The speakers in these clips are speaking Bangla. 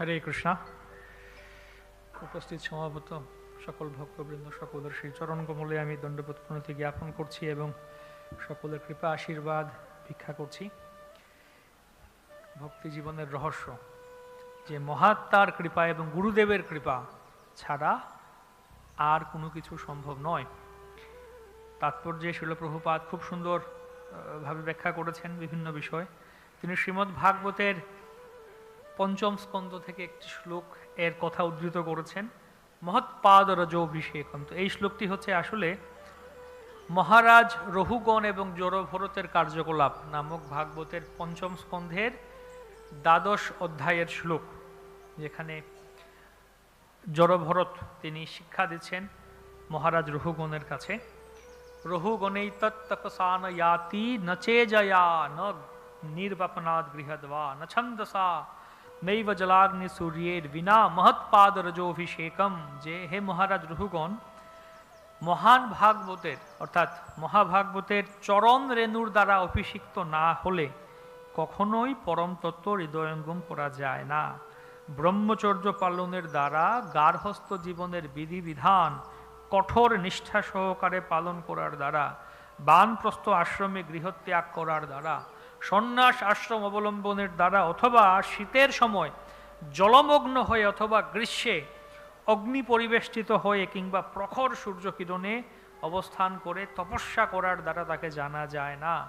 হরে কৃষ্ণা। উপস্থিত সমাবত সকল ভক্তবৃন্দ, সকলের সেই চরণ কমলে আমি দণ্ডবোধ প্রণতি জ্ঞাপন করছি এবং সকলের কৃপা, আশীর্বাদ ভিক্ষা করছি। ভক্তি জীবনের রহস্য, যে মহাত্মার কৃপা এবং গুরুদেবের কৃপা ছাড়া আর কোনো কিছু সম্ভব নয়। তাৎপর্যে শিলপ্রভুপাত খুব সুন্দর ভাবে ব্যাখ্যা করেছেন বিভিন্ন বিষয়। তিনি শ্রীমদ্ ভাগবতের পঞ্চম স্কন্ধ থেকে একটি শ্লোক এর কথা উদ্ধৃত করেছেন। মহৎপাদ রজোভিষেকম তো এই শ্লোকটি হচ্ছে আসলে মহারাজ রহুগণ এবং জড়ভরতের কার্যকলাপ নামক ভাগবতের পঞ্চম স্কন্ধের দ্বাদশ অধ্যায়ের শ্লোক, যেখানে জড়ভরত তিনি শিক্ষা দিচ্ছেন মহারাজ রহুগণের কাছে। রহুগণেই তত্তপসান ইয়াতি, ন চেজয়া, ন নির্বাপনাদ গৃহদ্বা, ন ছন্দসা নৈব জলাগ্নি সূর্যের বিনা মহৎপাদ রজোভিষেকম যে হে মহারাজ রহুগণ মহান ভাগবতের অর্থাৎ মহাভাগবতের চরণ রেণুর দ্বারা অভিষিক্ত না হলে কখনোই পরম তত্ত্ব হৃদয়ঙ্গম করা যায় না ব্রহ্মচর্য পালনের দ্বারা গার্হস্থ জীবনের বিধিবিধান কঠোর নিষ্ঠা সহকারে পালন করার দ্বারা বানপ্রস্থ আশ্রমে গৃহত্যাগ করার দ্বারা সন্ন্যাস আশ্রম অবলম্বনের দ্বারা অথবা শীতের সময় জলমগ্ন হয়ে অথবা গ্রীষ্মে অগ্নি পরিবেষ্টিত হয়ে কিংবা প্রখর সূর্যকিরণে অবস্থান করে তপস্যা করার দ্বারা তাকে জানা যায় না।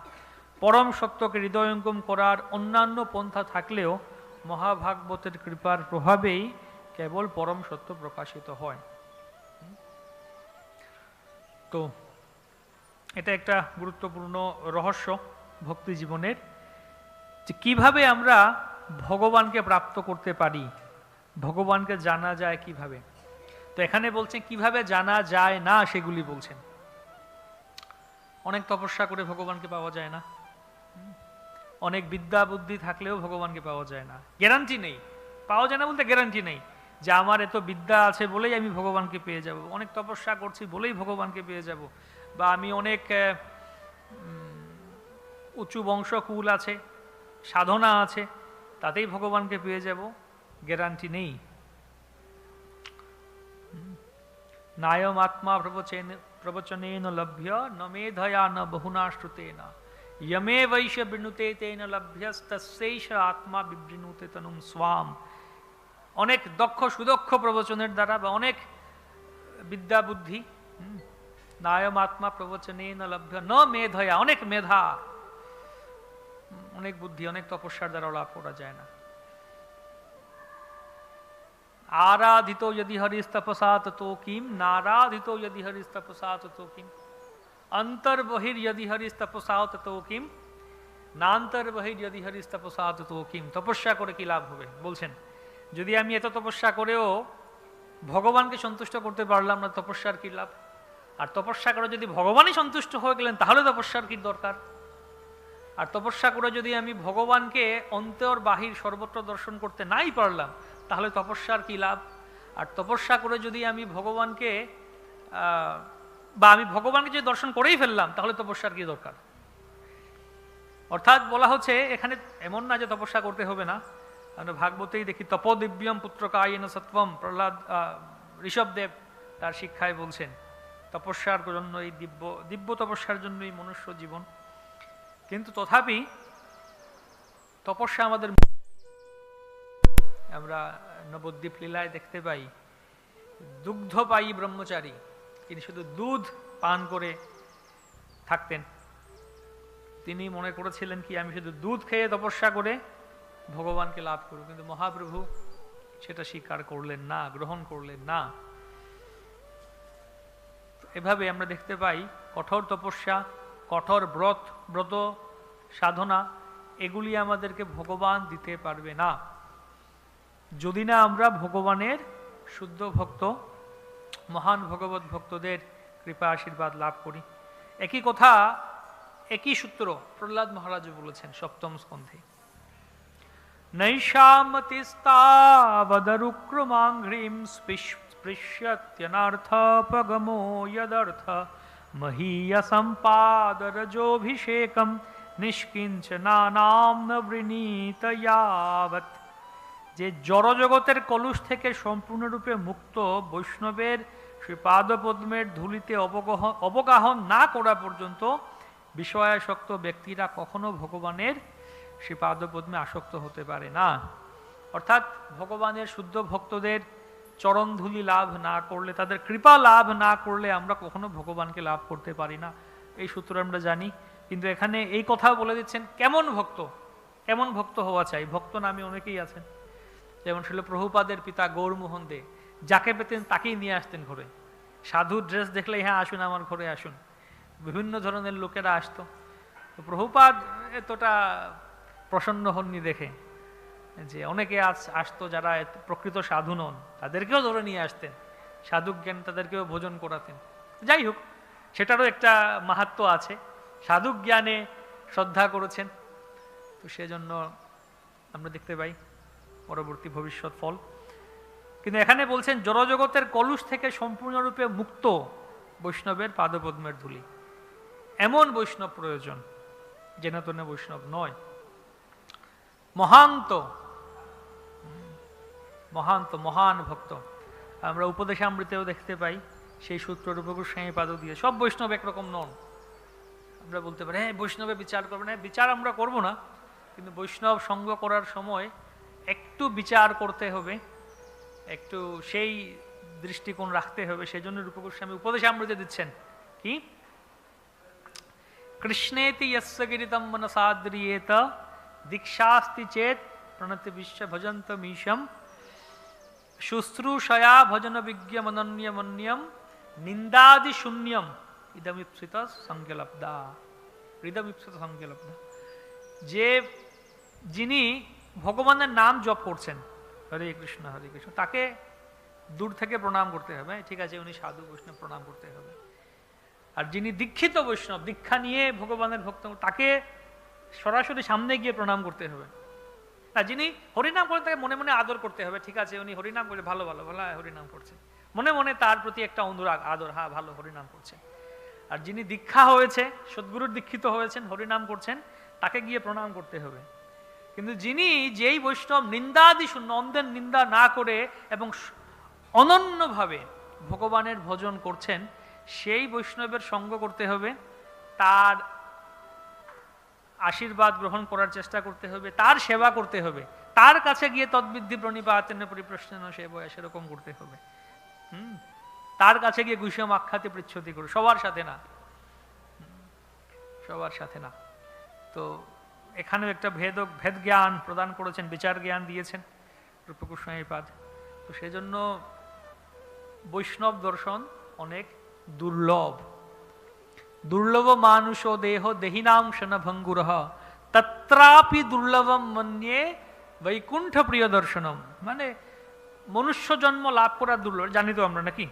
পরম সত্যকে হৃদয়ঙ্গম করার অন্যান্য পন্থা থাকলেও মহাভাগবতের কৃপার প্রভাবেই কেবল পরম সত্য প্রকাশিত হয়। তো, এটা একটা গুরুত্বপূর্ণ রহস্য। ভক্তি জীবনের, যে কীভাবে আমরা ভগবানকে প্রাপ্ত করতে পারি, ভগবানকে জানা যায় কীভাবে? তো এখানে বলছেন কীভাবে জানা যায় না সেগুলি বলছেন। অনেক তপস্যা করে ভগবানকে পাওয়া যায় না। অনেক বিদ্যা বুদ্ধি থাকলেও ভগবানকে পাওয়া যায় না। গ্যারান্টি নেই। পাওয়া যায় না বলতে গ্যারান্টি নেই। যে আমার এত বিদ্যা আছে বলেই আমি ভগবানকে পেয়ে যাব। অনেক তপস্যা করছি বলেই ভগবানকে পেয়ে যাব। বা আমি অনেক উঁচু বংশকুল আছে, সাধনা আছে, তাতেই ভগবানকে পেয়ে যাব, গ্যারান্টি নেই। নায়ম আত্মা প্রবচেন, প্রবচনেন লভ্য, ন মেধয়া ন বহুনা শ্রুতেন। যমে বৈশ বৃণুতে তেন লভ্যস্তস্যৈষ আত্মা বিবৃণুতে তনুম স্বাম। অনেক দক্ষ সুদক্ষ প্রবচনের দ্বারা বা অনেক বিদ্যা বুদ্ধি নায়ম আত্মা প্রবচনেন লভ্য, ন মেধয়া অনেক মেধা। অনেক বুদ্ধি, অনেক তপস্যার দ্বারা লাভ করা যায় না। আরাধিত যদি হরিস তপসাত তো কিম নারাধিত যদি হরিস তপসাত তো কিম অন্তর বহির যদি হরিস তপসাত তো কিম নান্তর বহির যদি হরিস তপসাত তো কিম তপস্যা করে কি লাভ হবে? বলছেন, যদি আমি এত তপস্যা করেও ভগবানকে সন্তুষ্ট করতে পারলাম না, তপস্যার কি লাভ? আর তপস্যা করে যদি ভগবানই সন্তুষ্ট হয়ে গেলেন, তাহলে তপস্যার কি দরকার? আর তপস্যা করে যদি আমি ভগবানকে অন্তর বাহির সর্বত্র দর্শন করতে নাই পারলাম, তাহলে তপস্যার কি লাভ? আর তপস্যা করে যদি আমি ভগবানকে বা আমি ভগবানকে যদি দর্শন করেই ফেললাম, তাহলে তপস্যার কি দরকার? অর্থাৎ বলা হচ্ছে, এখানে এমন না যে তপস্যা করতে হবে না। আমরা ভাগবতেই দেখি, তপদিব্যম পুত্রকায়ন সত্বম প্রহ্লাদ ঋষভদেব তার শিক্ষায় বলছেন, তপস্যার জন্য এই দিব্য দিব্য তপস্যার জন্যই মনুষ্য জীবন। কিন্তু তথাপি তপস্যা আমাদের আমরা নবদ্বীপ লীলায় দেখতে পাই, দুগ্ধ পাই ব্রহ্মচারী, তিনি শুধু দুধ পান করে থাকতেন। তিনি মনে করেছিলেন কি, আমি শুধু দুধ খেয়ে তপস্যা করে ভগবানকে লাভ করব, কিন্তু মহাপ্রভু সেটা স্বীকার করলেন না, গ্রহণ করলেন না। এভাবে আমরা দেখতে পাই কঠোর তপস্যা কঠোর ব্রত ব্রত সাধনা, এগুলি আমাদেরকে ভগবান দিতে পারবে না। যদি না আমরা ভগবানের শুদ্ধ ভক্ত, মহান ভগবত ভক্তদের কৃপা আশীর্বাদ লাভ করি। একই কথা, একই সূত্র প্রহ্লাদ মহারাজ বলেছেন সপ্তম স্কন্ধে। নৈষামতিস্তাবদরুক্রমাঘ্রিম স্পৃশ্যত্যনার্থপগমো यदर्थ महीयसम्पादरजोऽभिषेकं निष्किञ्चनानां न वृणीत यावत् যে জড়জগতের কলুষ থেকে সম্পূর্ণরূপে মুক্ত বৈষ্ণবের সেই পাদপদ্মের ধুলিতে অবগাহ অবগাহন না করা পর্যন্ত বিষয়াসক্ত ব্যক্তিরা কখনো ভগবানের সে পাদপদ্মে আসক্ত হতে পারে না অর্থাৎ ভগবানের শুদ্ধ ভক্তদের চরণধুলি লাভ না করলে, তাদের কৃপা লাভ না করলে আমরা কখনো ভগবানকে লাভ করতে পারি না। এই সূত্র আমরা জানি। কিন্তু এখানে এই কথা বলে দিচ্ছেন, কেমন ভক্ত? কেমন ভক্ত হওয়া চাই? ভক্ত নামে অনেকেই আছেন। যেমন ছিল প্রভুপাদের পিতা গৌরমোহন দে, যাকে পেতেন তাকেই নিয়ে আসতেন ঘরে। সাধু ড্রেস দেখলে হ্যাঁ আসুন আমার ঘরে, আসুন। বিভিন্ন ধরনের লোকেরা আসতো। প্রভুপাদ এতটা প্রসন্ন হননি দেখে। যে অনেকে আজ আসতো যারা প্রকৃত সাধু নন, তাদেরকেও ধরে নিয়ে আসতেন সাধু জ্ঞান তাদেরকেও ভোজন করাতেন। যাই হোক, সেটারও একটা মাহাত্ম আছে। সাধু জ্ঞানে শ্রদ্ধা করেছেন, তো সেজন্য আমরা দেখতে পাই পরবর্তী ভবিষ্যৎ ফল। কিন্তু এখানে বলছেন, জড়জগতের কলুষ থেকে সম্পূর্ণরূপে মুক্ত বৈষ্ণবের পাদপদ্মের ধুলি। এমন বৈষ্ণব প্রয়োজন জেনাতনে বৈষ্ণব নয়। মহান্ত মহান্ত মহান ভক্ত। আমরা উপদেশামৃতেও দেখতে পাই, সেই সূত্র রূপকুর স্বামী পাদ দিয়ে সব বৈষ্ণব একরকম নন। আমরা বলতে পারি হ্যাঁ বৈষ্ণবে বিচার করব না বিচার আমরা করব না, কিন্তু বৈষ্ণব সঙ্গ করার সময় একটু বিচার করতে হবে, একটু সেই দৃষ্টিকোণ রাখতে হবে সেই জন্য রূপগোস্বামী উপদেশ আমৃতে দিচ্ছেন। কি? কৃষ্ণেতি যস্য গিরিতম মনসাদ্রিয়েত, দীক্ষাস্তি চেত প্রণতি বিশ্ব ভজন্ত মীশম। শুশ্রূষয়া ভজন বিজ্ঞমনন্যমন্যম নিন্দাদি শূন্যম ইদমিপ্সিত সংজ্ঞলব্ধা। সংজ্ঞলব্ধা যে যিনি ভগবানের নাম জপ করছেন, হরে কৃষ্ণ হরে কৃষ্ণ, তাকে দূর থেকে প্রণাম করতে হবে। ঠিক আছে, উনি সাধু, বৈষ্ণব, প্রণাম করতে হবে। আর যিনি দীক্ষিত বৈষ্ণব, দীক্ষা নিয়ে ভগবানের ভক্ত, তাকে সরাসরি সামনে গিয়ে প্রণাম করতে হবে। না যিনি হরিনাম করে তাকে মনে মনে আদর করতে হবে। ঠিক আছে উনি হরিনাম করে ভালো ভালো ভালো হ্যাঁ, হরিনাম করছে। মনে মনে তার প্রতি একটা অনুরাগ আদর হ্যাঁ ভালো হরিনাম করছে। আর যিনি দীক্ষা হয়েছে সদ্গুরুর দীক্ষিত হয়েছেন হরিনাম করছেন তাকে গিয়ে প্রণাম করতে হবে। কিন্তু যিনি যেই বৈষ্ণব নিন্দাদি শূন্য অন্ধের নিন্দা না করে এবং অনন্যভাবে ভগবানের ভজন করছেন সেই বৈষ্ণবের সঙ্গ করতে হবে। তার আশীর্বাদ গ্রহণ করার চেষ্টা করতে হবে, তার সেবা করতে হবে, তার কাছে গিয়ে তদ্বিদ্ধি প্রণিপাতেন পরিপ্রশ্ন সেবয়া সেরকম করতে হবে। হুম? তার কাছে গিয়ে গুসম আখ্যাতে পৃচ্ছতি করে, সবার সাথে না। সবার সাথে না। তো এখানেও একটা ভেদ ভেদ জ্ঞান প্রদান করেছেন, বিচার জ্ঞান দিয়েছেন রূপকুস্বামী পাদ। তো সেজন্য বৈষ্ণব দর্শন অনেক দুর্লভ। দুর্লভ মানুষ দেহ দেহিনাম শনভঙ্গুর তত্রাপি দুর্লভম মন্যে বৈকুণ্ঠ প্রিয় দর্শনম মানে মনুষ্য জন্ম লাভ করা দুর্লভ জানি তো আমরা নাকি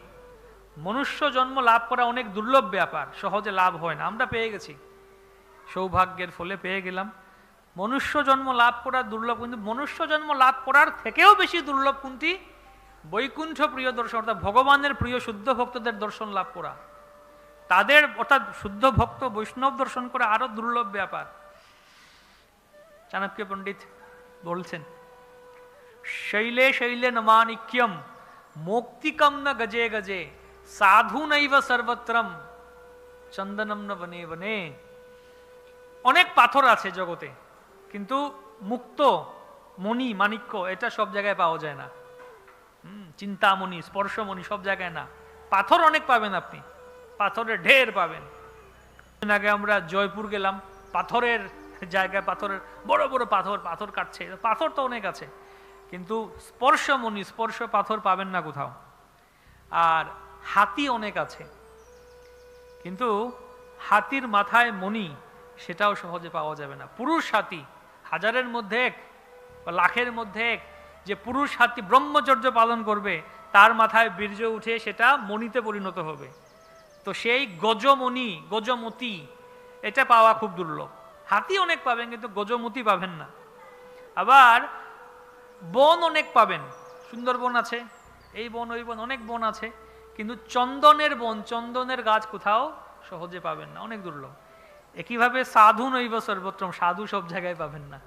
মনুষ্য জন্ম লাভ করা অনেক দুর্লভ ব্যাপার সহজে লাভ হয় না আমরা পেয়ে গেছি সৌভাগ্যের ফলে পেয়ে গেলাম মনুষ্য জন্ম লাভ করা দুর্লভ কিন্তু মনুষ্য জন্ম লাভ করার থেকেও বেশি দুর্লভ কোনটি বৈকুণ্ঠ প্রিয় দর্শন অর্থাৎ ভগবানের প্রিয় শুদ্ধ ভক্তদের দর্শন লাভ করা তাদের অর্থাৎ শুদ্ধ ভক্ত বৈষ্ণব দর্শন করে আরও দুর্লভ ব্যাপার। চাণক্য পণ্ডিত বলছেন, শৈলে শৈলে নমানিক্যম, মৌক্তিকম ন গজে গজে, সাধু নৈব সর্বত্রম, চন্দনম ন বনে বনে। অনেক পাথর আছে জগতে, কিন্তু মুক্ত, মণি, মাণিক্য, এটা সব জায়গায় পাওয়া যায় না। চিন্তামণি, স্পর্শমণি সব জায়গায় না। পাথর অনেক পাবেন আপনি। পাথরের ঢের পাবেন। আগে আমরা জয়পুর গেলাম, পাথরের জায়গায় পাথরের, বড় বড় পাথর পাথর কাটছে। পাথর তো অনেক আছে, কিন্তু স্পর্শমণি স্পর্শ পাথর পাবেন না কোথাও। আর হাতি অনেক আছে, কিন্তু হাতির মাথায় মণি সেটাও সহজে পাওয়া যাবে না। পুরুষ হাতি, হাজারের মধ্যে এক বা লাখের মধ্যে এক, যে পুরুষ হাতি ব্রহ্মচর্য পালন করবে, তার মাথায় বীর্য উঠে সেটা মণিতে পরিণত হবে। তো সেই গজমণি, গজমতি, এটা পাওয়া খুব দুর্লভ। হাতি অনেক পাবেন, কিন্তু গজমতি পাবেন না। আবার বন অনেক পাবেন। সুন্দরবন আছে, এই বন, ওই বন, অনেক বন আছে, কিন্তু চন্দনের বন, চন্দনের গাছ কোথাও সহজে পাবেন না, অনেক দুর্লভ। একইভাবে সাধু নৈব সর্বত্রম সাধু সব জায়গায় পাবেন না।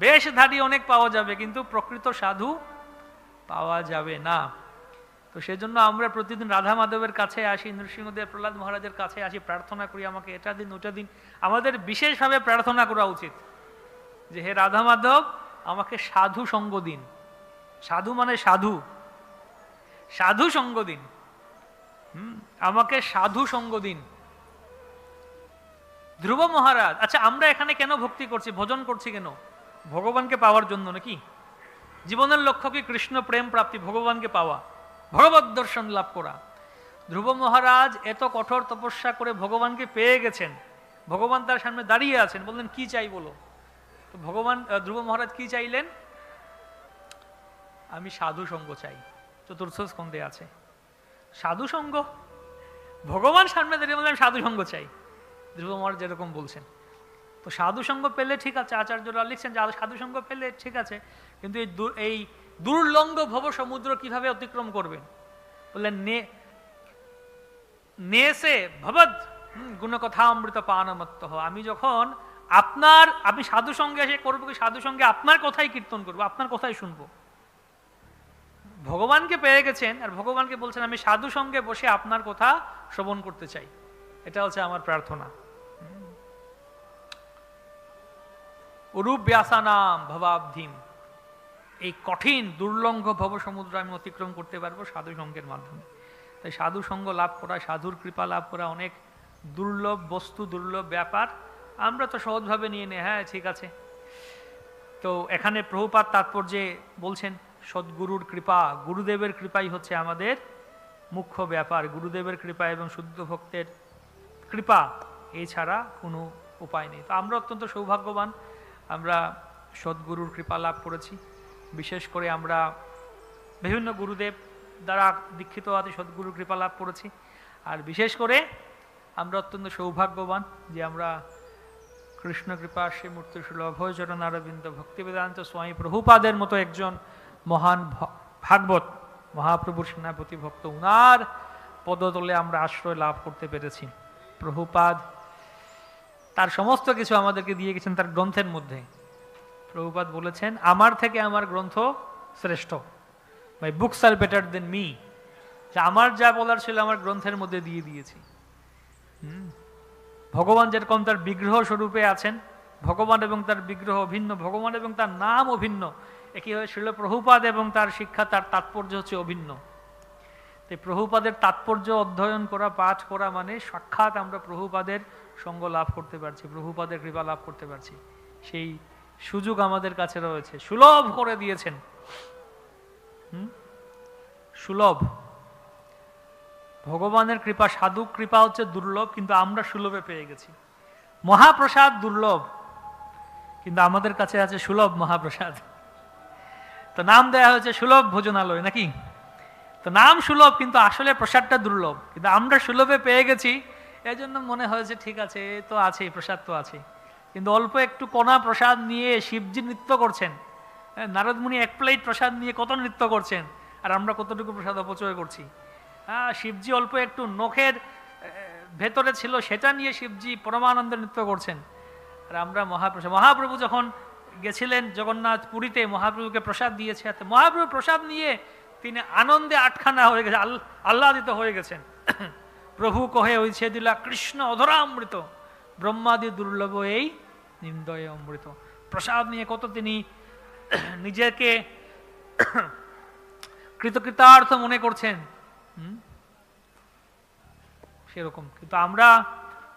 বেশধারী অনেক পাওয়া যাবে, কিন্তু প্রকৃত সাধু পাওয়া যাবে না। তো সেজন্য আমরা প্রতিদিন রাধা মাধবের কাছে আসি, নৃসিংহদেব প্রহ্লাদ মহারাজের কাছে আসি, প্রার্থনা করি আমাকে এটা দিন, ওটা দিন। আমাদের বিশেষভাবে প্রার্থনা করা উচিত যে হে রাধা মাধব, আমাকে সাধু সঙ্গ দিন। সাধু মানে সাধু। সাধু সঙ্গ দিন। আমাকে সাধু সঙ্গ দিন। ধ্রুব মহারাজ আচ্ছা আমরা এখানে কেন ভক্তি করছি? ভজন করছি কেন? ভগবানকে পাওয়ার জন্য নাকি? জীবনের লক্ষ্য কি কৃষ্ণ প্রেম প্রাপ্তি, ভগবানকে পাওয়া? ভগবত দর্শন লাভ করা। ধ্রুব মহারাজ এত কঠোর তপস্যা করে ভগবানকে পেয়ে গেছেন। ভগবান তার সামনে দাঁড়িয়ে আছেন, বললেন, কি চাই বলো? তো ভগবান ধ্রুব মহারাজ কি চাইলেন? আমি সাধু সঙ্গ চাই। চতুর্থ স্কন্ধে আছে। সাধু সঙ্গ? ভগবান সামনে দাঁড়িয়ে বললেন সাধু সঙ্গ চাই। ধ্রুব মহারাজ যেরকম বলছেন। তো সাধু সঙ্গ পেলে ঠিক আছে, আচার্যরা লিখছেন যে সাধু সঙ্গ পেলে ঠিক আছে। কিন্তু এই এই দুর্লঙ্গ ভব সমুদ্র কীভাবে অতিক্রম করবেন বললেন, নে, নেসে ভবদ গুণকথা অমৃত পানমত্ত আমি যখন আপনার, আমি সাধু সঙ্গে এসে করব কি, সাধু সঙ্গে আপনার কথাই কীর্তন করব, আপনার কথাই শুনব। ভগবানকে পেয়ে গেছেন, আর ভগবানকে বলছেন, আমি সাধু সঙ্গে বসে আপনার কথা শ্রবণ করতে চাই। এটা হচ্ছে আমার প্রার্থনা। অরূপ ব্যাসানাম ভবাব্ধিম। এই কঠিন, দুর্লঙ্ঘ ভব সমুদ্র আমি অতিক্রম করতে পারব সাধু সঙ্গের মাধ্যমে। তাই সাধু সঙ্গ লাভ করা, সাধুর কৃপা লাভ করা অনেক দুর্লভ বস্তু, দুর্লভ ব্যাপার। আমরা তো সহজভাবে নিয়ে নিই। হ্যাঁ ঠিক আছে। তো এখানে প্রভুপাত তাৎপর্যে বলছেন, সদ্গুরুর কৃপা, গুরুদেবের কৃপাই হচ্ছে আমাদের মুখ্য ব্যাপার। গুরুদেবের কৃপা এবং শুদ্ধ ভক্তের কৃপা, এছাড়া কোনো উপায় নেই। তো আমরা অত্যন্ত সৌভাগ্যবান। আমরা সদ্গুরুর কৃপা লাভ করেছি। বিশেষ করে আমরা বিভিন্ন গুরুদেব দ্বারা দীক্ষিত আদি সদ্গুরুর কৃপা লাভ করেছি। আর বিশেষ করে আমরা অত্যন্ত সৌভাগ্যবান যে আমরা কৃষ্ণ কৃপা, শ্রী মূর্তি সুলভ চরণ অরবিন্দ ভক্তিবেদান্ত স্বামী প্রভুপাদের মতো একজন মহান ভাগবত মহাপ্রভুর সেনাপতি ভক্ত, উনার পদতলে আমরা আশ্রয় লাভ করতে পেরেছি। প্রভুপাদ তার সমস্ত কিছু আমাদেরকে দিয়ে গেছেন তার গ্রন্থের মধ্যে। প্রভুপাদ বলেছেন, আমার থেকে আমার গ্রন্থ শ্রেষ্ঠ। My books are better than me আমার যা বলার ছিল আমার গ্রন্থের মধ্যে দিয়ে দিয়েছি। ভগবান যেরকম তার বিগ্রহ স্বরূপে আছেন, ভগবান এবং তার বিগ্রহ অভিন্ন, ভগবান এবং তার নাম অভিন্ন, একইভাবে শিল প্রভুপাদ এবং তার শিক্ষা, তার তাৎপর্য হচ্ছে অভিন্ন। তাই প্রভুপাদের তাৎপর্য অধ্যয়ন করা, পাঠ করা মানে সাক্ষাৎ আমরা প্রভুপাদের সঙ্গ লাভ করতে পারছি, প্রভুপাদের কৃপা লাভ করতে পারছি। সেই সুযোগ আমাদের কাছে রয়েছে। সুলভ করে দিয়েছেন। সুলভ। ভগবানের কৃপা সাধু কৃপা হচ্ছে দুর্লভ, কিন্তু আমরা সুলভে পেয়ে গেছি। মহাপ্রসাদ দুর্লভ, কিন্তু আমাদের কাছে আছে সুলভ মহাপ্রসাদ। তো নাম দেয়া হয়েছে সুলভ ভোজনালয়, নাকি? তো নাম সুলভ, কিন্তু আসলে প্রসাদটা দুর্লভ, কিন্তু আমরা সুলভে পেয়ে গেছি। এই জন্য মনে হয়েছে ঠিক আছে তো আছে প্রসাদ তো আছে কিন্তু অল্প একটু কণা প্রসাদ নিয়ে শিবজি নৃত্য করছেন। হ্যাঁ, নারদমুনি এক প্লেট প্রসাদ নিয়ে কত নৃত্য করছেন? আর আমরা কতটুকু প্রসাদ অপচয় করছি? হ্যাঁ শিবজি অল্প একটু নখের ভেতরে ছিল সেটা নিয়ে শিবজি পরমানন্দে নৃত্য করছেন। আর আমরা মহাপ্রসাদ মহাপ্রভু যখন গেছিলেন জগন্নাথ পুরীতে মহাপ্রভুকে প্রসাদ দিয়েছে মহাপ্রভু প্রসাদ নিয়ে তিনি আনন্দে আটখানা হয়ে গেছে আল- আহ্লাদিত হয়ে গেছেন। প্রভু কহে হইছে দিলা কৃষ্ণ অধরামৃত। ব্রহ্মাদি দুর্লভ এই নিন্দয় অমৃত। প্রসাদ নিয়ে কত তিনি নিজেকে কৃতকৃতার্থ মনে করছেন? সেরকম। কিন্তু আমরা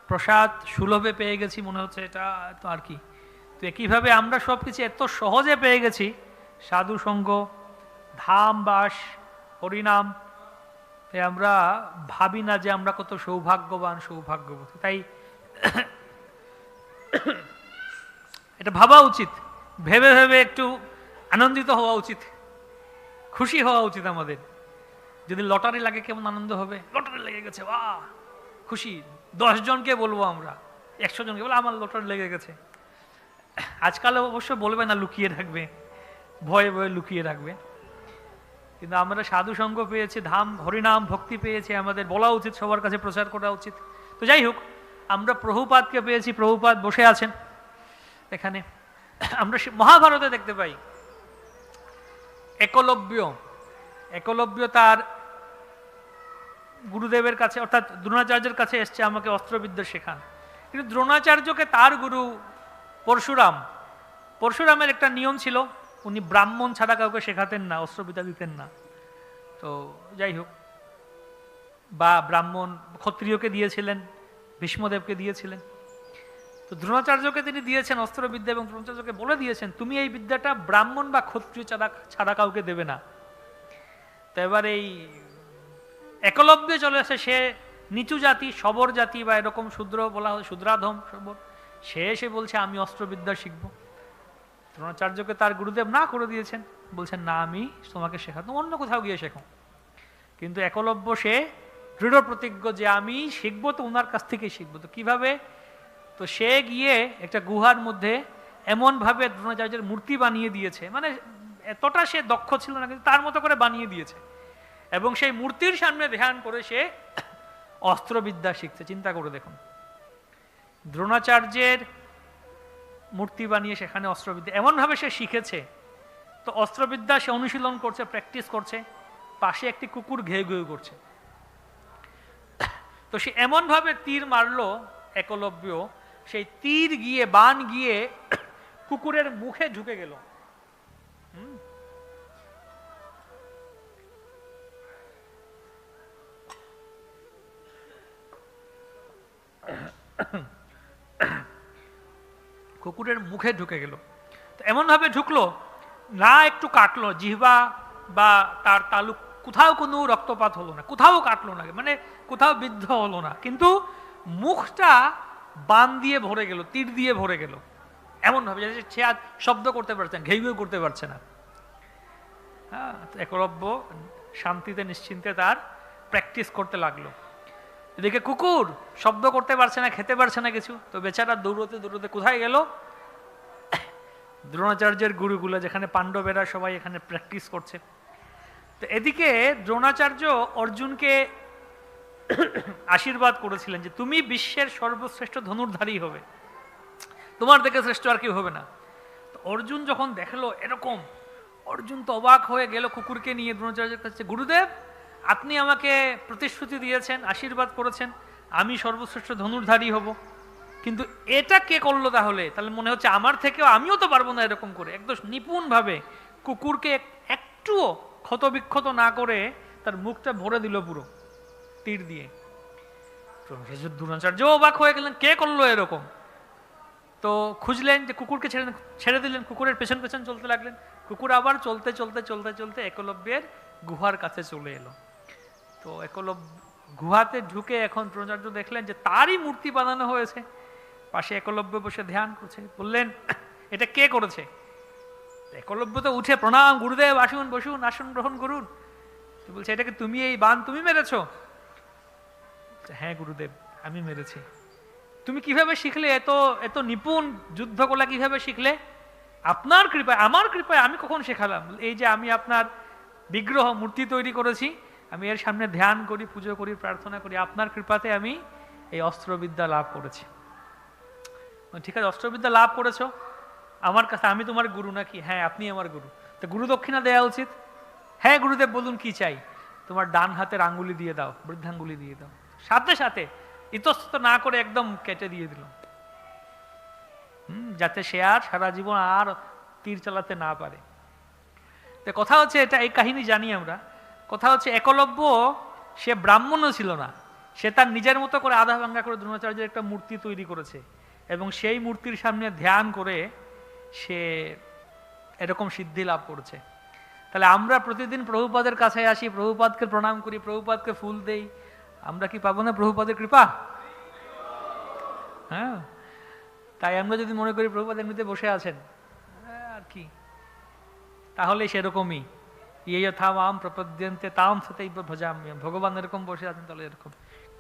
প্রসাদ সুলভে পেয়ে গেছি মনে হচ্ছে এটা তো আর কি। তো একইভাবে আমরা সব কিছু এত সহজে পেয়ে গেছি। সাধু সঙ্গ, ধাম, বাস, হরিনাম, তাই আমরা ভাবি না যে আমরা কত সৌভাগ্যবান, সৌভাগ্যবতী। তাই এটা ভাবা উচিত। ভেবে ভেবে একটু আনন্দিত হওয়া উচিত। খুশি হওয়া উচিত আমাদের। যদি লটারি লাগে কেমন আনন্দ হবে? লটারি লেগে গেছে, বাহ! খুশি। জনকে বলব আমরা। একশো জনকে বলে, আমার লটারি লেগে গেছে। আজকাল অবশ্য বলবে না, লুকিয়ে রাখবে। ভয়ে ভয়ে লুকিয়ে রাখবে। কিন্তু আমরা সাধু সঙ্গ পেয়েছি, ধাম, হরিনাম, ভক্তি পেয়েছি। আমাদের বলা উচিত, সবার কাছে প্রচার করা উচিত। তো যাই হোক আমরা প্রভুপাতকে পেয়েছি প্রভুপাত বসে আছেন। এখানে আমরা মহাভারতে দেখতে পাই। একলব্য একলব্য তার গুরুদেবের কাছে, অর্থাৎ দ্রোণাচার্যের কাছে এসছে, আমাকে অস্ত্রবিদ্যা শেখান। কিন্তু দ্রোণাচার্যকে তার গুরু পরশুরাম, পরশুরামের একটা নিয়ম ছিল, উনি ব্রাহ্মণ ছাড়া কাউকে শেখাতেন না, অস্ত্রবিদ্যা দিতেন না। তো যাই হোক, বা ব্রাহ্মণ ক্ষত্রিয়কে দিয়েছিলেন ভীষ্মদেবকে দিয়েছিলেন। তো দ্রোণাচার্যকে তিনি দিয়েছেন, অস্ত্রবিদ্যা এবং দ্রোণাচার্যকে বলে দিয়েছেন, তুমি এই বিদ্যাটা ব্রাহ্মণ বা ক্ষত্রিয় ছাড়া ছাড়া কাউকে দেবে না। তো এবার এই একলব্য চলে আসে, সে নিচু জাতি, সবর জাতি বা এরকম শূদ্র বলা হয়, শূদ্রাধম সবর। সে এসে বলছে, আমি অস্ত্রবিদ্যা শিখব। দ্রোণাচার্যকে তার গুরুদেব না করে দিয়েছেন। বলছেন, না, আমি তোমাকে শেখাতো অন্য কোথাও গিয়ে শেখো। কিন্তু একলব্য সে দৃঢ় প্রতিজ্ঞ যে আমি শিখব তো ওনার কাছ থেকেই শিখব। তো কীভাবে? তো সে গিয়ে একটা গুহার মধ্যে এমনভাবে দ্রোণাচার্যের মূর্তি বানিয়ে দিয়েছে। মানে এতটা সে দক্ষ ছিল না, কিন্তু তার মতো করে বানিয়ে দিয়েছে। এবং সেই মূর্তির সামনে ধ্যান করে সে অস্ত্রবিদ্যা শিখছে। চিন্তা করে দেখুন। দ্রোণাচার্যের মূর্তি বানিয়ে সেখানে অস্ত্রবিদ্যা, এমনভাবে সে শিখেছে। তো অস্ত্রবিদ্যা সে অনুশীলন করছে, প্র্যাকটিস করছে। পাশে একটি কুকুর ঘেউ ঘেউ করছে। তো সে এমনভাবে তীর মারলো একলব্য, সেই তীর গিয়ে, বান গিয়ে কুকুরের মুখে ঢুকে গেল। কুকুরের মুখে ঢুকে গেল। তো এমনভাবে ঢুকলো, না একটু কাটলো, জিহ্বা বা তার তালুক কোথাও কোনো রক্তপাত হলো না, কোথাও কাটলো না মানে কোথাও বিদ্ধ হলো না। কিন্তু মুখটা বান দিয়ে ভরে গেল, তীর দিয়ে ভরে গেল। এমনভাবে সে আর শব্দ করতে পারছে না ঘেউ করতে পারছে না। হ্যাঁ একলব্য শান্তিতে, নিশ্চিন্তে তার প্র্যাকটিস করতে লাগল। এদিকে কুকুর শব্দ করতে পারছে না, খেতে পারছে না কিছু। তো বেচারা দৌড়তে দৌড়তে কোথায় গেল? দ্রোণাচার্যের গুরুগুলো, যেখানে পাণ্ডবেরা সবাই এখানে প্র্যাকটিস করছে। তো এদিকে দ্রোণাচার্য অর্জুনকে আশীর্বাদ করেছিলেন যে তুমি বিশ্বের সর্বশ্রেষ্ঠ ধনুর্ধারী হবে। তোমার থেকে শ্রেষ্ঠ আর কেউ হবে না। তো অর্জুন যখন দেখল এরকম, অর্জুন তো অবাক হয়ে গেল কুকুরকে নিয়ে দ্রোণাচার্যের কাছে গুরুদেব, আপনি আমাকে প্রতিশ্রুতি দিয়েছেন, আশীর্বাদ করেছেন, আমি সর্বশ্রেষ্ঠ ধনুর্ধারী হব। কিন্তু এটা কে করল তাহলে? তাহলে মনে হচ্ছে আমার থেকেও আমিও তো পারব না এরকম করে। একদম নিপুণভাবে কুকুরকে একটুও ক্ষতবিক্ষত না করে তার মুখটা ভরে দিল পুরো, তীর দিয়ে। দ্রোণাচার্য অবাক হয়ে গেলেন, কে করল এরকম? তো খুঁজলেন যে কুকুরকে ছেড়ে ছেড়ে দিলেন, কুকুরের পেছন পেছন চলতে লাগলেন। কুকুর আবার চলতে চলতে চলতে চলতে একলব্যের গুহার কাছে চলে এলো। তো একলব্য গুহাতে ঢুকে এখন দ্রোণাচার্য দেখলেন যে তারই মূর্তি বানানো হয়েছে। পাশে একলব্য বসে ধ্যান করছে, বললেন, এটা কে করেছে? একলব্য তো উঠে প্রণাম, গুরুদেব আসুন, বসুন, আসন গ্রহণ করুন। বলছে, এটাকে তুমি এই বান তুমি মেরেছ? হ্যাঁ গুরুদেব, আমি মেরেছি। তুমি কীভাবে শিখলে এত এত নিপুণ যুদ্ধ যুদ্ধকলা কীভাবে শিখলে? আপনার কৃপায়, আমার কৃপায় আমি কখন শেখালাম? এই যে আমি আপনার বিগ্রহ, মূর্তি তৈরি করেছি, আমি এর সামনে ধ্যান করি, পুজো করি, প্রার্থনা করি, আপনার কৃপাতে আমি এই অস্ত্রবিদ্যা লাভ করেছি। ঠিক আছে, অস্ত্রবিদ্যা লাভ করেছ আমার কাছে আমি তোমার গুরু নাকি? হ্যাঁ আপনি আমার গুরু। তো গুরু দক্ষিণা দেওয়া উচিত। হ্যাঁ গুরুদেব বলুন কি চাই? তোমার ডান হাতের আঙ্গুলি দিয়ে দাও বৃদ্ধাঙ্গুলি দিয়ে দাও। সাথে সাথে ইতস্তত না করে একদম কেটে দিয়ে দিল হুম, যাতে সে আর সারা জীবন আর তীর চালাতে না পারে। তো কথা হচ্ছে এটা এই কাহিনী জানি আমরা। কথা হচ্ছে একলব্য সে ব্রাহ্মণও ছিল না। সে তার নিজের মতো করে আধা ভাঙ্গা করে দ্রোণাচার্যের একটা মূর্তি তৈরি করেছে। এবং সেই মূর্তির সামনে ধ্যান করে সে এরকম সিদ্ধি লাভ করছে। তাহলে আমরা প্রতিদিন প্রভুপাদের কাছে আসি প্রভুপাদকে প্রণাম করি প্রভুপাদকে ফুল দেই। আমরা কি পাবো না প্রভুপাদের কৃপা? হ্যাঁ। তাই আমরা যদি মনে করি প্রভুপাদ এমনিতে বসে আছেন হ্যাঁ, আর কি? তাহলে সেরকমই। ইয়ে যথা আম প্রপদ্যন্তে তাম সাথেই ভজাম। ভগবান এরকম বসে আছেন তাহলে এরকম।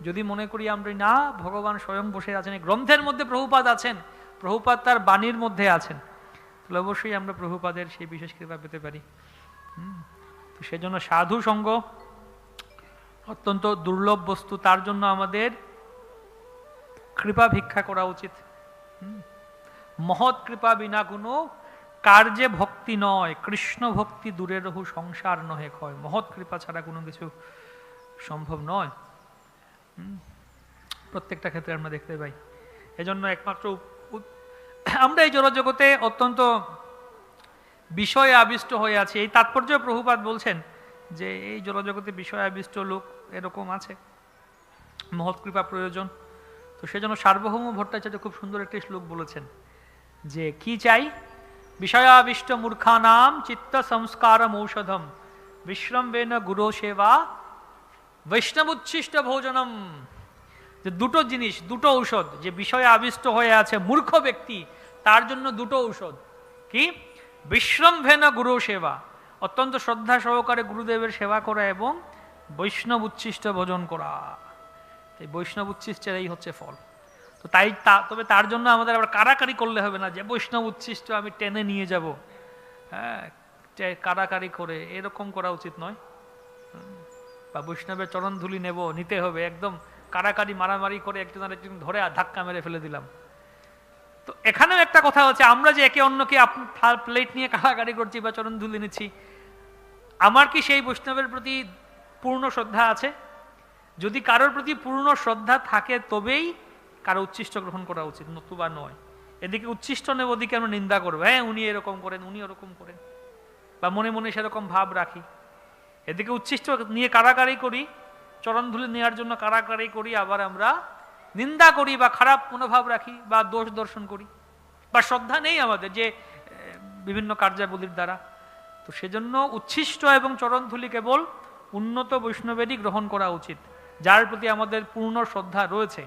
যদি মনে করি আমরা না ভগবান স্বয়ং বসে আছেন গ্রন্থের মধ্যে প্রভুপাদ আছেন প্রভুপাদ তার বাণীর মধ্যে আছেন। তাহলে অবশ্যই আমরা প্রভুপাদের সেই বিশেষ কৃপা পেতে পারি। তো সেজন্য সাধু সঙ্গ অত্যন্ত দুর্লভ বস্তু, তার জন্য আমাদের কৃপা ভিক্ষা করা উচিত। মহৎ কৃপা বিনা কোনো কার্যে ভক্তি নয়, কৃষ্ণ ভক্তি দূরে রহু, সংসার নহে ক্ষয় মহৎ কৃপা ছাড়া কোনো কিছু সম্ভব নয় প্রত্যেকটা ক্ষেত্রে আমরা দেখতে পাই এজন্য একমাত্র আমরা এই জড়জগতে অত্যন্ত বিষয়ে আবিষ্ট হয়ে আছি। এই তাৎপর্য প্রভুপাত বলছেন যে, এই জড়জগতে বিষয় আবিষ্ট লোক এরকম আছে। মহৎ কৃপা প্রয়োজন। তো সেজন্য সার্বভৌম ভট্টাচার্য খুব সুন্দর একটি শ্লোক বলেছেন যে, কি চাই? বিষয়াবিষ্ট মূর্খানাম চিত্ত সংস্কারম ঔষধম। বিশ্রম্বেন গুরু সেবা বৈষ্ণব উচ্ছিষ্ট ভোজনম। যে দুটো জিনিস, দুটো ঔষধ, যে বিষয়ে আবিষ্ট হয়ে আছে মূর্খ ব্যক্তি, তার জন্য দুটো ঔষধ। কি? বিশ্রম্ভেন গুরু সেবা। অত্যন্ত শ্রদ্ধা সহকারে গুরুদেবের সেবা করা এবং বৈষ্ণব উচ্ছিষ্ট ভোজন করা। এই বৈষ্ণব উচ্ছিষ্টের এই হচ্ছে ফল। তো তাই তা- তবে তার জন্য আমাদের আবার কারাকারি করলে হবে না যে বৈষ্ণব উচ্ছিষ্ট আমি টেনে নিয়ে যাব। হ্যাঁ কারাকারি করে, এরকম করা উচিত নয়। বা বৈষ্ণবের চরণ ধুলি নেব, নিতে হবে, একদম কারাকারি মারামারি করে একজন আরেকজন ধরে ধাক্কা মেরে ফেলে দিলাম। তো এখানেও একটা কথা হচ্ছে, আমরা যে একে অন্যকে প্লেট নিয়ে কারাকারি করছি বা চরণ ধুলে নিচ্ছি, আমার কি সেই বৈষ্ণবের প্রতি পূর্ণ শ্রদ্ধা আছে? যদি কারোর প্রতি পূর্ণ শ্রদ্ধা থাকে, তবেই কারও উচ্ছিষ্ট গ্রহণ করা উচিত, নতুবা নয়। এদিকে উচ্ছিষ্ট নেব, ওদিকে আমরা নিন্দা করব। হ্যাঁ উনি এরকম করেন, উনি ওরকম করেন। বা মনে মনে সেরকম ভাব রাখি। এদিকে উচ্ছিষ্ট নিয়ে কারাকারি করি চরণ ধুলে নেওয়ার জন্য কারাকারি করি, আবার আমরা নিন্দা করি বা খারাপ মনোভাব রাখি বা দোষ দর্শন করি। বা শ্রদ্ধা নেই আমাদের যে বিভিন্ন কার্যাবলীর দ্বারা। তো সেজন্য উচ্ছিষ্ট এবং চরণধুলি কেবল উন্নত বৈষ্ণবেরই গ্রহণ করা উচিত। যার প্রতি আমাদের পূর্ণ শ্রদ্ধা রয়েছে,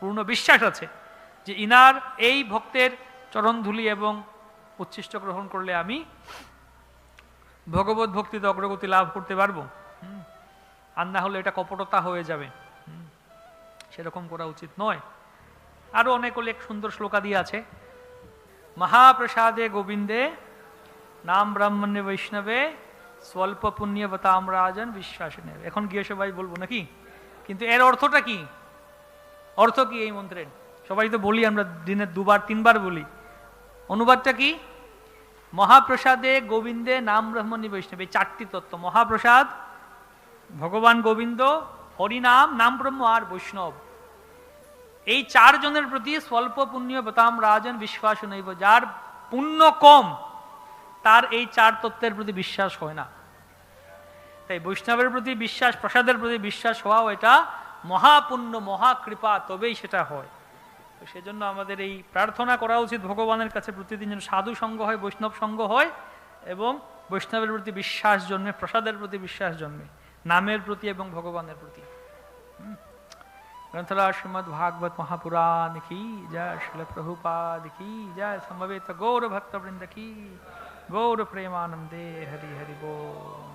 পূর্ণ বিশ্বাস আছে, যে ইনার এই ভক্তের চরণধুলি এবং উচ্ছিষ্ট গ্রহণ করলে আমি ভগবত ভক্তিতে অগ্রগতি লাভ করতে পারব। আর না হলে এটা কপটতা হয়ে যাবে। সেরকম করা উচিত নয়। আরও অনেক অনেক সুন্দর শ্লোকাদি আছে। মহাপ্রসাদে গোবিন্দে, নাম ব্রাহ্মণ্যে বৈষ্ণবে, স্বল্প পুণ্যবতাম রাজন বিশ্বাস নেবে এখন গিয়ে সবাই বলব নাকি? কিন্তু এর অর্থটা কি? অর্থ কি এই মন্ত্রের? সবাই তো বলি, আমরা দিনে দুবার, তিনবার বলি। অনুবাদটা কি? মহাপ্রসাদে গোবিন্দে, নাম ব্রহ্মণী বৈষ্ণব। এই চারটি তত্ত্ব। মহাপ্রসাদ ভগবান গোবিন্দ, হরিনাম, নাম ব্রহ্ম আর বৈষ্ণব। এই চারজনের প্রতি স্বল্প পুণ্য বতাম রাজন বিশ্বাস নইব যার পুণ্য কম, তার এই চার তত্ত্বের প্রতি বিশ্বাস হয় না। তাই বৈষ্ণবের প্রতি বিশ্বাস, প্রসাদের প্রতি বিশ্বাস হওয়াও এটা মহাপুণ্য, মহাকৃপা, তবেই সেটা হয়। তো সেজন্য আমাদের এই প্রার্থনা করা উচিত ভগবানের কাছে প্রতিদিন যেন সাধু সঙ্গ হয়, বৈষ্ণব সঙ্গ হয় এবং বৈষ্ণবের প্রতি বিশ্বাস জন্মে, প্রসাদের প্রতি বিশ্বাস জন্মে। নামের প্রতি এবং ভগবানের প্রতি হুম। গ্রন্থরাজ শ্রীমদ ভাগবত মহাপুরাণ কি জয় শিল প্রভুপাদ কি জয় সমবেত গৌর ভক্ত বৃন্দ কি গৌর প্রেমানন্দে হরি হরি बोल।